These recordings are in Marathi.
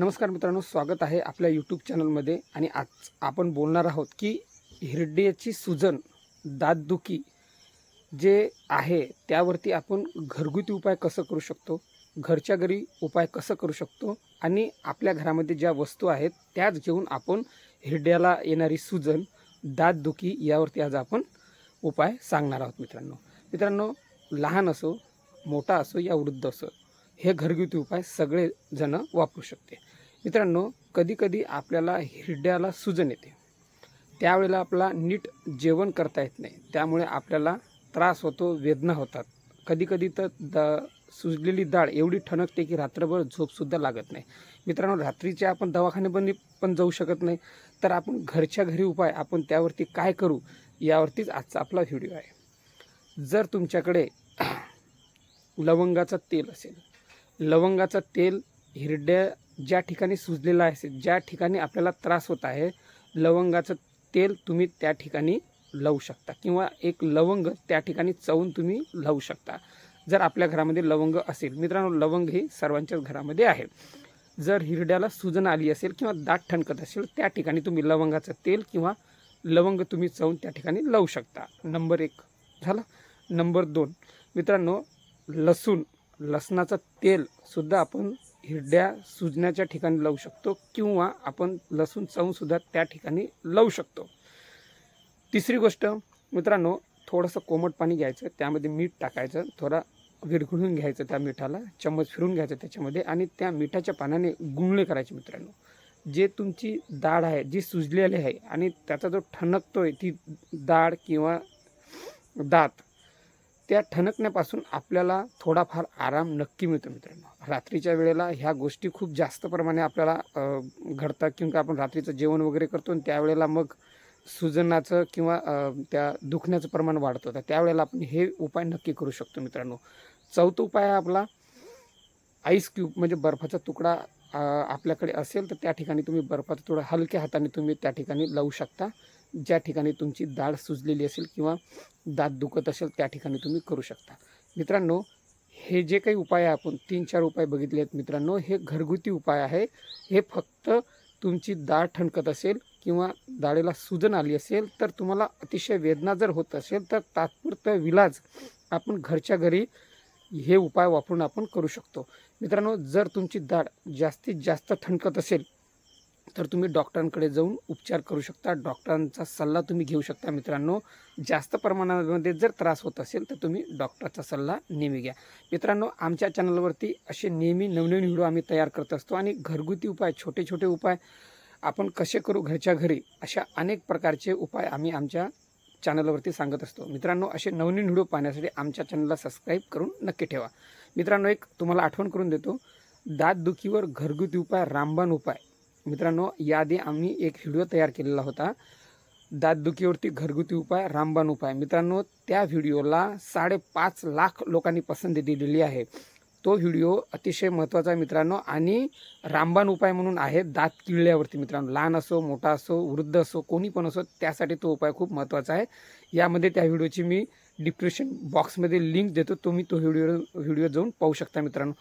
नमस्कार मित्रांनो स्वागत आहे आपल्या यूट्यूब चॅनलमध्ये आणि आज आपण बोलणार आहोत की हिरड्याची सुजन दातदुखी जे आहे त्यावरती आपण घरगुती उपाय कसं करू शकतो घरच्या घरी उपाय कसं करू शकतो आणि आपल्या घरामध्ये ज्या वस्तू आहेत त्याच घेऊन आपण हिरड्याला येणारी सुजन दातदुखी यावरती आज आपण उपाय सांगणार आहोत मित्रांनो. मित्रांनो लहान असो मोठा असो या वृद्ध असो हे घरगुती उपाय सगळेजणं वापरू शकते. मित्रांनो कधीकधी आपल्याला हिरड्याला सुजन येते. त्यावेळेला आपला नीट जेवण करता येत नाही. त्यामुळे आपल्याला त्रास होतो वेदना होतात. कधीकधी तर द सुजलेली डाळ एवढी ठणकते की रात्रभर झोपसुद्धा लागत नाही. मित्रांनो रात्रीचे आपण दवाखान्यामध्ये पण जाऊ शकत नाही. तर आपण घरच्या घरी उपाय आपण त्यावरती काय करू यावरतीच आजचा आपला व्हिडिओ आहे. जर तुमच्याकडे लवंगाचं तेल असेल लवंगाचं तेल हिरड्या ज्या ठिकाणी सुजलेला आहे ज्या ठिकाणी आपल्याला त्रास होत आहे लवंगाचं तेल तुम्ही त्या ठिकाणी लावू शकता किंवा एक लवंग त्या ठिकाणी चवून तुम्ही लावू शकता. जर आपल्या घरामध्ये लवंग असेल मित्रांनो लवंग ही सर्वांच्याच घरामध्ये आहे. जर हिरड्याला सुजन आली असेल किंवा दाट ठणकत असेल त्या ठिकाणी तुम्ही लवंगाचं तेल किंवा लवंग तुम्ही चवून त्या ठिकाणी लावू शकता. नंबर एक झालं. नंबर दोन मित्रांनो लसूण लसणाचं तेलसुद्धा आपण हिरड्या सुजण्याच्या ठिकाणी लावू शकतो किंवा आपण लसूण चवूनसुद्धा त्या ठिकाणी लावू शकतो. तिसरी गोष्ट मित्रांनो थोडंसं कोमट पाणी घ्यायचं त्यामध्ये मीठ टाकायचं थोडा विरघळून घ्यायचं त्या मिठाला चम्मच फिरून घ्यायचं त्याच्यामध्ये आणि त्या मिठाच्या पाण्याने गुंगळे करायचे मित्रांनो. जे तुमची डाळ आहे जी सुजलेली आहे आणि त्याचा जो ठणकतो आहे ती डाळ किंवा दात त्या ठणकण्यापासून आपल्याला थोडाफार आराम नक्की मिळतो मित्रांनो. रात्रीच्या वेळेला ह्या गोष्टी खूप जास्त प्रमाणे आपल्याला घडतात किंवा आपण रात्रीचं जेवण वगैरे करतो आणि त्यावेळेला मग सुजनाचं किंवा त्या दुखण्याचं प्रमाण वाढतं. तर त्यावेळेला आपण हे उपाय नक्की करू शकतो मित्रांनो. चौथा उपाय आपला आईस क्यूब म्हणजे बर्फाचा तुकडा आपल्याकडे असेल तर त्या ठिकाणी तुम्ही बर्फाचा थोडं हलक्या हाताने तुम्ही त्या ठिकाणी लावू शकता. ज्या ठिकाणी तुमची दाढ सुजलेली असेल किंवा दात दुखत असेल त्या ठिकाणी तुम्ही करू शकता. मित्रांनो हे जे काही उपाय आहे आपण तीन चार उपाय बघितले आहेत मित्रांनो हे घरगुती उपाय आहे. हे फक्त तुमची दाढ ठणकत असेल किंवा दाढेला सुजन आली असेल तर तुम्हाला अतिशय वेदना जर होत असेल तर तात्पुरतं विलाज आपण घरच्या घरी हे उपाय वापरून आपण करू शकतो. मित्रांनो जर तुमची दाढ जास्तीत जास्त ठणकत असेल तर तुम्ही डॉक्टरांकडे जाऊन उपचार करू शकता. डॉक्टरांचा सल्ला तुम्ही घेऊ शकता मित्रांनो. जास्त प्रमाणामध्ये जर त्रास होत असेल तर तुम्ही डॉक्टरचा सल्ला नेहमी घ्या. मित्रांनो आमच्या चॅनलवरती असे नेहमी नवनवीन व्हिडिओ आम्ही तयार करत असतो आणि घरगुती उपाय छोटे छोटे उपाय आपण कसे करू घरच्या घरी अशा अनेक प्रकारचे उपाय आम्ही आमच्या चॅनलवरती सांगत असतो. मित्रांनो असे नवनवीन व्हिडिओ पाहण्यासाठी आमच्या चॅनलला सबस्क्राईब करून नक्की ठेवा. मित्रांनो एक तुम्हाला आठवण करून देतो. दातदुखीवर घरगुती उपाय रामबाण उपाय. मित्रांनो याआधी आम्ही एक व्हिडिओ तयार केलेला होता. दातदुखीवरती घरगुती उपाय रामबाण उपाय. मित्रांनो त्या व्हिडिओला साडेपाच लाख लोकांनी पसंती दिलेली आहे. तो व्हिडिओ अतिशय महत्त्वाचा आहे मित्रांनो. आणि रामबाण उपाय म्हणून आहे दात किळल्यावरती मित्रांनो. लहान असो मोठा असो वृद्ध असो कोणी पण असो त्यासाठी तो उपाय खूप महत्त्वाचा आहे. यामध्ये त्या व्हिडिओची मी डिस्क्रिप्शन बॉक्समध्ये लिंक देतो. तुम्ही तो व्हिडिओ व्हिडिओ जाऊन पाहू शकता मित्रांनो.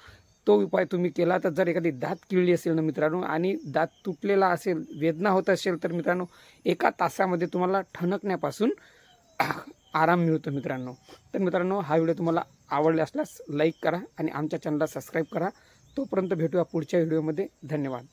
तो उपाय तुम्ही केला तर जर एखादी दात किळली असेल ना मित्रांनो आणि दात तुटलेला असेल वेदना होत असेल तर मित्रांनो एका तासामध्ये तुम्हाला ठणकण्यापासून आराम मिळतो मित्रांनो. तर मित्रांनो हा व्हिडिओ तुम्हाला आवडला असल्यास लाईक करा आणि आमच्या चॅनलला सबस्क्राईब करा. तोपर्यंत भेटूया पुढच्या व्हिडिओमध्ये. धन्यवाद.